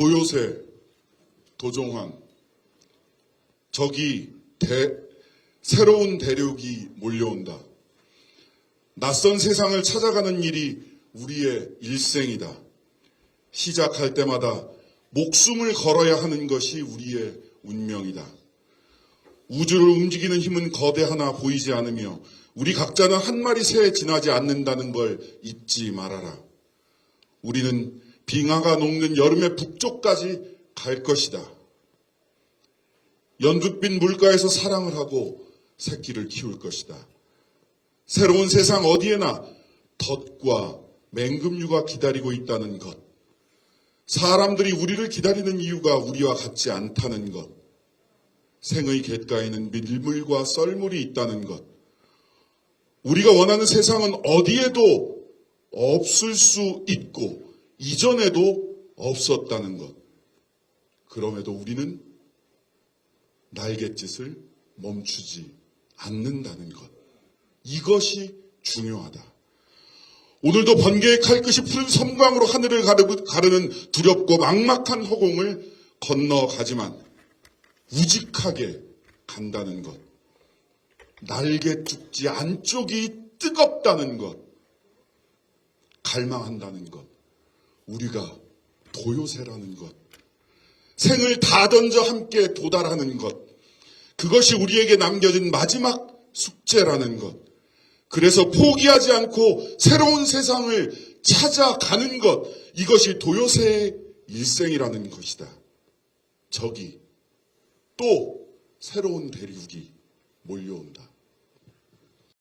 도요새, 도종환, 저기 대, 새로운 대륙이 몰려온다. 낯선 세상을 찾아가는 일이 우리의 일생이다. 시작할 때마다 목숨을 걸어야 하는 것이 우리의 운명이다. 우주를 움직이는 힘은 거대 하나 보이지 않으며 우리 각자는 한 마리 새에 지나지 않는다는 걸 잊지 말아라. 우리는 빙하가 녹는 여름의 북쪽까지 갈 것이다. 연두빛 물가에서 사랑을 하고 새끼를 키울 것이다. 새로운 세상 어디에나 덫과 맹금류가 기다리고 있다는 것. 사람들이 우리를 기다리는 이유가 우리와 같지 않다는 것. 생의 갯가에는 밀물과 썰물이 있다는 것. 우리가 원하는 세상은 어디에도 없을 수 있고 이전에도 없었다는 것. 그럼에도 우리는 날갯짓을 멈추지 않는다는 것. 이것이 중요하다. 오늘도 번개의 칼끝이 푸른 섬광으로 하늘을 가르- 가르는 두렵고 막막한 허공을 건너가지만 우직하게 간다는 것. 날개 죽지 안쪽이 뜨겁다는 것. 갈망한다는 것. 우리가 도요새라는 것. 생을 다 던져 함께 도달하는 것. 그것이 우리에게 남겨진 마지막 숙제라는 것. 그래서 포기하지 않고 새로운 세상을 찾아가는 것. 이것이 도요새의 일생이라는 것이다. 저기 또 새로운 대륙이 몰려온다.